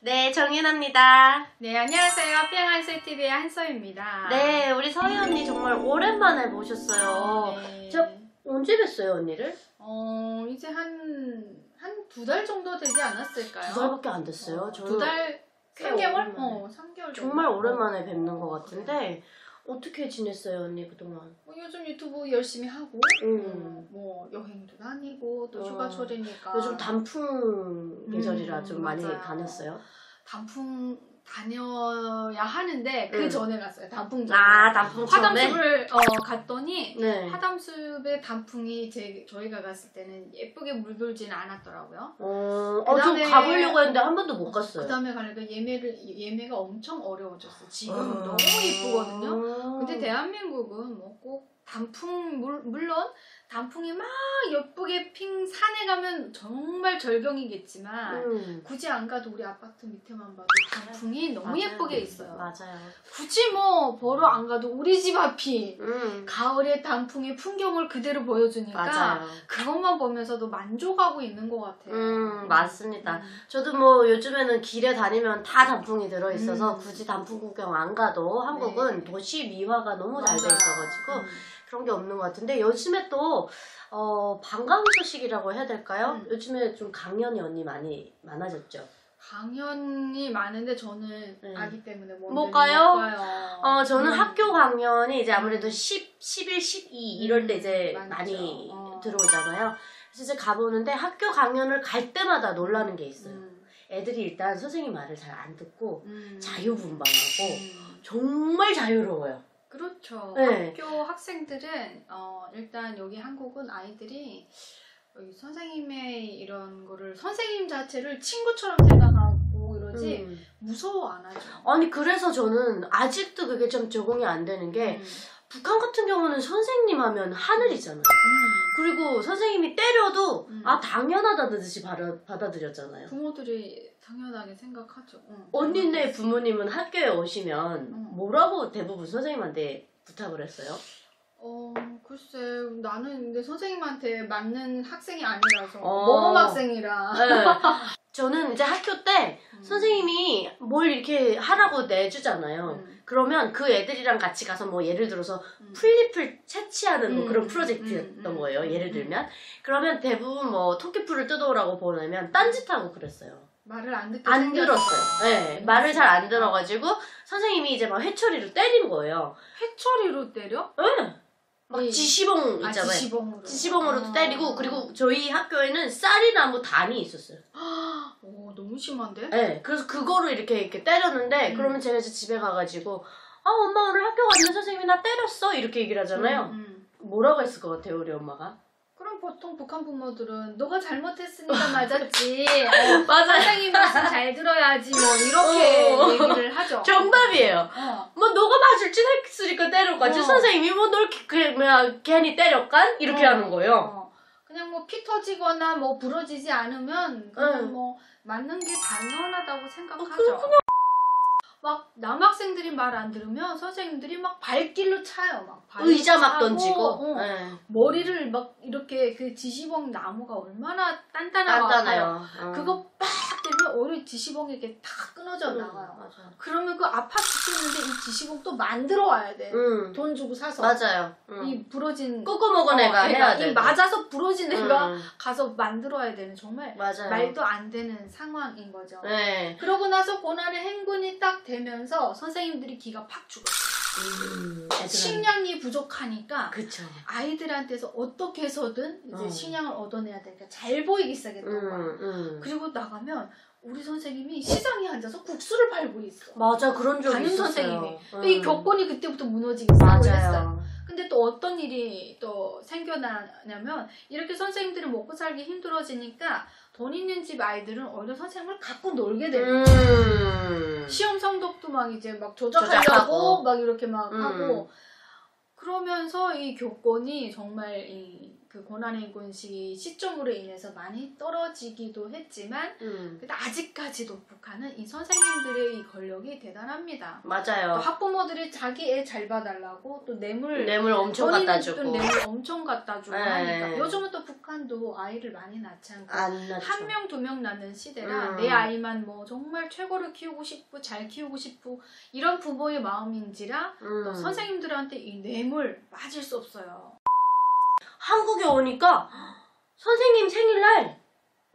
네, 정인아입니다. 네, 안녕하세요. 삐앙한세TV의 한서입니다. 네, 우리 서희 언니 정말 오랜만에 모셨어요. 네. 저- 언제 뵀어요, 언니를? 어, 이제 한, 한 두 달 정도 되지 않았을까요? 두 달밖에 안 됐어요. 어, 두 달, 꽤 3개월? 오랜만에. 어, 3개월. 정말 오랜만에 뵙는 것 같은데 어떻게 지냈어요, 언니 그동안? 뭐 요즘 유튜브 열심히 하고, 음. 뭐 여행도 다니고, 또 어, 휴가철이니까. 요즘 단풍 계절이라 음, 좀 많이 맞아요. 다녔어요. 단풍 다녀야 하는데, 그 음. 전에 갔어요. 단풍 전에. 아, 단풍 처음에? 화담숲을 어, 갔더니, 네. 화담숲의 단풍이 제, 저희가 갔을 때는 예쁘게 물들지는 않았더라고요. 어, 어, 저 그다음에- 가보려고 했는데 한 번도 못 갔어요. 그 다음에 가니까 예매를 예매가 엄청 어려워졌어. 지금 어. 너무 이쁘거든요. 어. 근데 대한민국은 뭐 꼭 단풍 물, 물론 단풍이 막 예쁘게 핑 산에 가면 정말 절경이겠지만 음. 굳이 안 가도 우리 아파트 밑에만 봐도 단풍이 너무 맞아요. 예쁘게 있어요. 맞아요. 굳이 뭐 보러 안 가도 우리 집 앞이 음. 가을의 단풍의 풍경을 그대로 보여주니까 맞아요. 그것만 보면서도 만족하고 있는 것 같아요. 음, 맞습니다. 음. 저도 뭐 요즘에는 길에 다니면 다 단풍이 들어 있어서 음. 굳이 단풍 구경 안 가도 한국은 네. 도시 미화가 너무 잘 돼. 있어가지고 음. 그런 게 없는 것 같은데 요즘에 또 어, 반가운 소식이라고 해야 될까요? 음. 요즘에 좀 강연이 언니 많이 많아졌죠. 강연이 많은데 저는 네. 아기 때문에 못못 가요? 못 가요. 어, 저는 음. 학교 강연이 이제 아무래도 10, 11, 12 이럴 때 이제 음, 많죠. 많이 어. 들어오잖아요. 그래서 이제 가보는데 학교 강연을 갈 때마다 놀라는 게 있어요. 음, 애들이 일단 선생님 말을 잘 안 듣고 음. 자유분방하고 음. 정말 자유로워요. 그렇죠. 네. 학교 학생들은 어, 일단 여기 한국은 아이들이 여기 선생님의 이런 거를 선생님 자체를 친구처럼 생각하고 이러지 음. 무서워 안 하죠. 아니 그래서 저는 아직도 그게 좀 적응이 안 되는 게 음. 북한 같은 경우는 선생님 하면 하늘이잖아요. 음. 그리고 선생님이 때려도 음. 아 당연하다는 듯이 받아, 받아들였잖아요. 부모들이 당연하게 생각하죠. 응. 언니네 부모님은 학교에 오시면 음. 뭐라고 대부분 선생님한테 부탁을 했어요? 어, 글쎄, 나는 근데 선생님한테 맞는 학생이 아니라서, 어. 모범 학생이라. 네. 저는 이제 학교 때 음. 선생님이 뭘 이렇게 하라고 내주잖아요. 음. 그러면 그 애들이랑 같이 가서 뭐 예를 들어서 음. 플립을 채취하는 뭐 음, 그런 음, 프로젝트였던 음, 음, 거예요. 음, 예를 음. 들면 그러면 대부분 뭐 토끼풀을 뜯어오라고 보내면 딴짓하고 그랬어요. 말을 안 듣게 안 생겼어요. 들었어요. 네, 말을 잘 안 들어가지고 선생님이 이제 막 회초리로 때린 거예요. 회초리로 때려? 네. 막 이- 지시봉 아, 있잖아요. 지시봉으로. 지시봉으로도 아. 때리고 그리고 저희 학교에는 쌀이나무 단이 있었어요. 오, 너무 심한데? 네, 그래서 그거를 이렇게 이렇게 때렸는데 음. 그러면 제가 이제 집에 가가지고 아 엄마 오늘 학교 갔는데 선생님이 나 때렸어 이렇게 얘기를 하잖아요. 음, 음. 뭐라고 했을 것 같아요 우리 엄마가? 그럼 보통 북한 부모들은 너가 잘못했으니까 맞았지. 어, 맞아요. 선생님 말씀 잘 들어야지. 뭐 이렇게 어. 얘기를 하죠. 정답이에요. 어. 뭐 너가 맞을 줄 했으니까 때렸겠지 어. 선생님이 뭐 널 그냥 괜히 때렸간 이렇게 어. 하는 거예요. 어. 그냥 뭐 피 터지거나 뭐 부러지지 않으면 그냥 응. 뭐 맞는 게 당연하다고 생각하죠. 어, 그렇군요. 막 남학생들이 말 안 들으면 선생님들이 막 발길로 차요. 막 발로 의자 막 차고, 던지고. 어. 네. 머리를 막 이렇게 그 지시봉 나무가 얼마나 단단하고 단단해요. 어. 그거 빡 때리면 오늘 지시봉이 이렇게 탁 끊어져 응, 나가요. 맞아. 그러면 그 아파 죽겠는데 이 지시봉 또 만들어 와야 돼. 응. 돈 주고 사서. 맞아요. 응. 이 부러진 꼬꼬 먹은 어, 애가 해야 이 돼. 맞아서 부러진 애가 응. 가서 만들어야 되는 정말 맞아요. 말도 안 되는 상황인 거죠. 네. 그러고 나서 고난의 행군이 딱 되면서 선생님들이 기가 팍 죽었어요. 음, 식량이 부족하니까 그쵸. 아이들한테서 어떻게 해서든 이제 어. 식량을 얻어내야 되니까 잘 보이기 시작했던 거야. 음, 음. 그리고 나가면 우리 선생님이 시장에 앉아서 국수를 팔고 있어. 맞아 그런 적이 담임 있었어요. 선생님이. 음. 또이 교권이 그때부터 무너지기 시작을 했어요. 근데 또 어떤 일이 또 생겨나냐면 이렇게 선생님들이 먹고 살기 힘들어지니까 돈 있는 집 아이들은 오히려 선생님을 갖고 놀게 돼요. 음. 시험 성적도 막 이제 막 조작하려고 조작하고. 막 이렇게 막 음. 하고 그러면서 이 교권이 정말 이 그 고난인권시 시점으로 인해서 많이 떨어지기도 했지만 음. 아직까지도 북한은 이 선생님들의 이 권력이 대단합니다. 또 맞아요. 학부모들이 자기 애 잘 봐달라고 또 뇌물 뇌물 엄청 갖다 주고 또 뇌물 엄청 갖다 주고 네. 하니까 요즘은 또 북한도 아이를 많이 낳지 않고. 한 명두명 낳는 시대라 음. 내 아이만 뭐 정말 최고로 키우고 싶고 잘 키우고 싶고 이런 부모의 마음인지라 음. 또 선생님들한테 이 뇌물 빠질 수 없어요. 한국에 오니까 선생님 생일날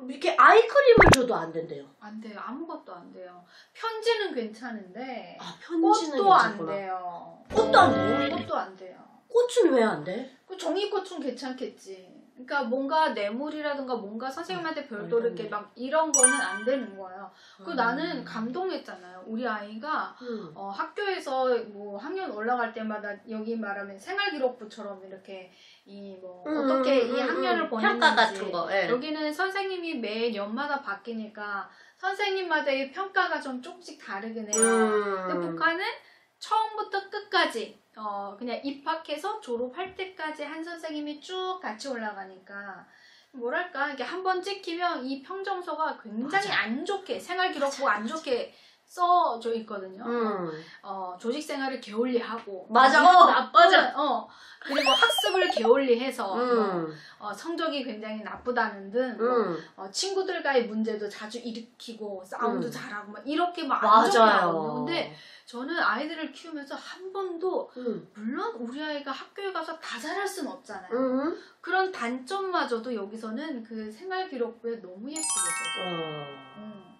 이렇게 아이크림을 줘도 안 된대요. 안 돼요. 아무것도 안 돼요. 편지는 괜찮은데 아 편지는 꽃도 안 괜찮구나. 돼요. 꽃도 안 돼요? 꽃도 안 돼요. 꽃은 왜 안 돼? 그 종이꽃은 괜찮겠지. 그러니까 뭔가 뇌물이라든가 뭔가 선생님한테 별도로 말도 안 이렇게 돼. 막 이런 거는 안 되는 거예요. 그 음. 나는 감동했잖아요. 우리 아이가 음. 어, 학교에서 뭐 학년 올라갈 때마다 여기 말하면 생활기록부처럼 이렇게 이뭐 음, 어떻게 음, 이 음, 학년을 음. 보냈는지 평가 같은 거. 예. 여기는 선생님이 매 연마다 바뀌니까 선생님마다의 평가가 좀 조금씩 다르긴 해요. 근데 음. 북한은 처음부터 끝까지 어 그냥 입학해서 졸업할 때까지 한 선생님이 쭉 같이 올라가니까 뭐랄까 이게 한 번 찍히면 이 평정서가 굉장히 맞아. 안 좋게 생활 기록부 안. 좋게 써져 있거든요. 음. 어 조직 생활을 게을리 하고 맞아. 뭐 어, 나쁜 맞아. 어 그리고 학습을 게을리 해서 뭐, 음. 어, 성적이 굉장히 나쁘다는 등 뭐, 음. 어, 친구들과의 문제도 자주 일으키고 싸움도 음. 잘하고 막 이렇게 막안 좋게 하거든요. 맞아요. 근데 저는 아이들을 키우면서 한 번도 음. 물론 우리 아이가 학교에 가서 다 잘할 수는 없잖아요. 음. 그런 단점마저도 여기서는 그 생활 기록부에 너무 예쁘게 써져. 어. 음.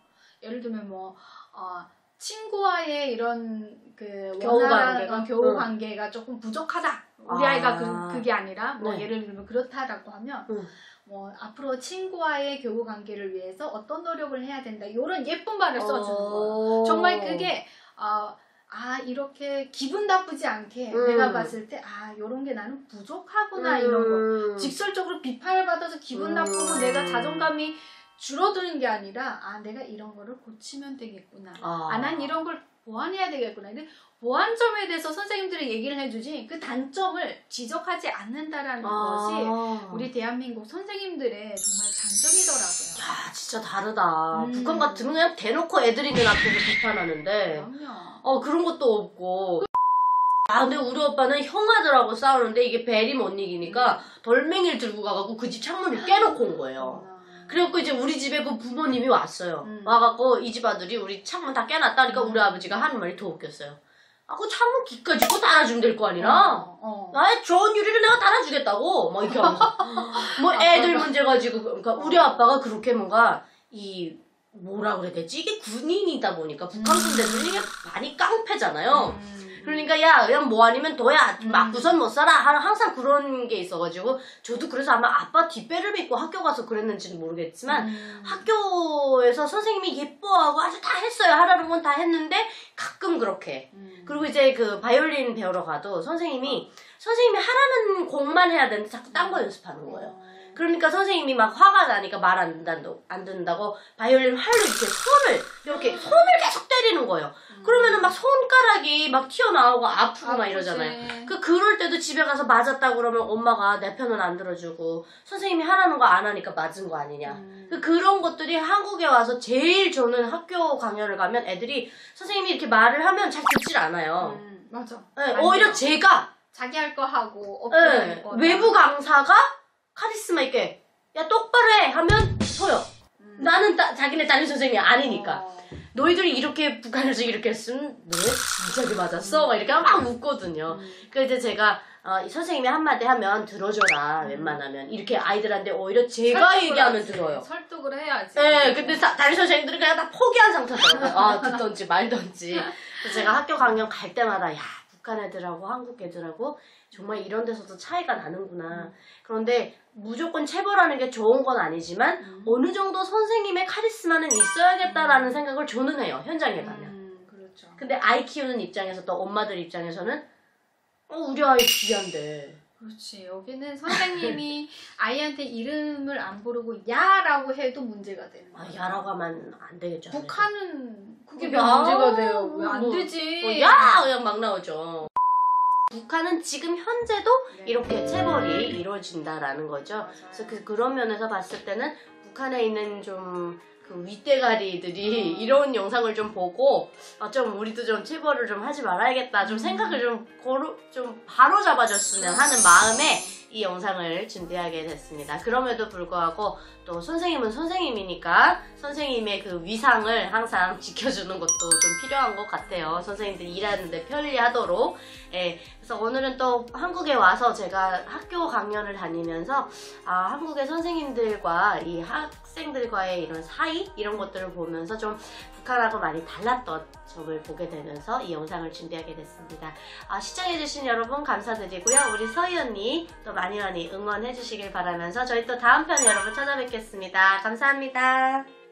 예를 들면 뭐 어, 친구와의 이런 그 교우 원활한, 관계가? 어, 교우 응. 관계가 조금 부족하다. 우리 아. 아. 이가 그, 그게 아니라 뭐 네. 예를 들면 그렇다라고 하면 응. 뭐 앞으로 친구와의 교우 관계를 위해서 어떤 노력을 해야 된다. 이런 예쁜 말을 써주는 거예요. 어. 정말 그게 어, 아 이렇게 기분 나쁘지 않게 음. 내가 봤을 때 아 이런 게 나는 부족하구나 이런 거 음. 직설적으로 비판을 받아서 기분 음. 나쁘고 내가 자존감이 줄어드는 게 아니라 아 내가 이런 거를 고치면 되겠구나 아. 아 난 이런 걸 보완해야 되겠구나 근데 보완점에 대해서 선생님들이 얘기를 해주지 그 단점을 지적하지 않는다라는 것이 아. 우리 대한민국 선생님들의 정말 장점이더라고요. 야 진짜 다르다. 음. 북한 같으면 그냥 대놓고 애들 있는 앞에서 비판하는데 그럼요. 어 그런 것도 없고. 아 근데 우리 오빠는 형아들하고 싸우는데 이게 벨이 못 이기니까 덜맹이를 들고 가갖고 그 집 창문을 깨놓고 온 거예요. 그래갖고 이제 우리 집에 그 부모님이 왔어요. 음. 와갖고 이 집 아들이 우리 창문 다 깨놨다니까 음. 우리 아버지가 하는 말이 더 웃겼어요. 아, 그 창문 기까지 고 달아주면 될 거 아니라. 어, 어. 나의 좋은 유리를 내가 달아주겠다고 막 이렇게 하면서 뭐 애들 문제 가지고 그러니까 우리 아빠가 그렇게 뭔가 이 뭐라 그래야 되지 이게 군인이다 보니까 북한 군대들이 이게 많이 깡패잖아요. 음. 그러니까 야 그냥 뭐 아니면 너야 음. 맞고선 못 살아 하- 항상 그런 게 있어가지고 저도 그래서 아마 아빠 뒷배를 믿고 학교 가서 그랬는지는 모르겠지만 음. 학교에서 선생님이 예뻐하고 아주 다 했어요 하라는 건 다 했는데 가끔 그렇게 음. 그리고 이제 그 바이올린 배우러 가도 선생님이 선생님이 하라는 곡만 해야 되는데 자꾸 딴 거 연습하는 거예요. 어. 그러니까 선생님이 막 화가 나니까 말 안 듣는다고, 안 듣는다고 바이올린 활로 이렇게 손을 이렇게 손을 계속 때리는 거예요. 음. 그러면은 막 손가락이 막 튀어나오고 아프고 막 이러잖아요. 아프지. 그 그럴 때도 집에 가서 맞았다 그러면 엄마가 내 편은 안 들어주고 선생님이 하라는 거 안 하니까 맞은 거 아니냐. 음. 그 그런 것들이 한국에 와서 제일 저는 학교 강연을 가면 애들이 선생님이 이렇게 말을 하면 잘 듣질 않아요. 음, 맞아. 네. 오히려 제가 자기 할 거 하고 엎드려 네, 외부 강사가 카리스마 있게 야 똑바로 해 하면 소요. 음. 나는 따- 자기네 딸린 선생님이 아니니까. 어. 너희들이 이렇게 북한에서 이렇게 했으면 너 진작에 맞았어? 막 이렇게 막 웃거든요. 음. 그 이제 제가 어, 이 선생님이 한마디 하면 들어줘라 음. 웬만하면 이렇게 아이들한테 오히려 제가 얘기하면 하지. 들어요. 설득을 해야지. 네, 근데 사- 다른 선생님들은 그냥 다 포기한 상태더라고요. 아, 듣던지 말던지. 그래서 제가 학교 강연 갈 때마다, 야, 북한 애들하고 한국 애들하고 정말 이런 데서도 차이가 나는구나. 그런데 무조건 체벌하는 게 좋은 건 아니지만, 음. 어느 정도 선생님의 카리스마는 있어야겠다라는 음. 생각을 저는 해요, 현장에 가면. 음, 그렇죠. 근데 아이 키우는 입장에서 또 엄마들 입장에서는, 어, 우리 아이 귀한데. 그렇지. 여기는 선생님이 아이한테 이름을 안 부르고 야라고 해도 문제가 되는 아. 야라고 하면 안 되겠죠. 북한은 그게 왜 야, 문제가 돼요? 왜 안 뭐, 되지? 어, 야! 그냥 막 나오죠. 북한은 지금 현재도 네. 이렇게 체벌이 이루어진다라는 거죠. 맞아요. 그래서 그, 그런 면에서 봤을 때는 북한에 있는 좀 그 윗대가리들이 음. 이런 영상을 좀 보고 아, 좀 우리도 좀 체벌을 좀 하지 말아야겠다 좀 음. 생각을 좀 고루 좀 바로 잡아줬으면 하는 마음에 이 영상을 준비하게 됐습니다. 그럼에도 불구하고 또 선생님은 선생님이니까 선생님의 그 위상을 항상 지켜주는 것도 좀 필요한 것 같아요. 선생님들 일하는데 편리하도록. 예, 그래서 오늘은 또 한국에 와서 제가 학교 강연을 다니면서 아, 한국의 선생님들과 이 학생들과의 이런 사이 이런 것들을 보면서 좀 북한하고 많이 달랐던 점을 보게 되면서 이 영상을 준비하게 됐습니다. 아, 시청해주신 여러분 감사드리고요. 우리 서희 언니 또 많이 많이 응원해주시길 바라면서 저희 또 다음 편에 여러분 찾아뵙겠습니다. 감사합니다.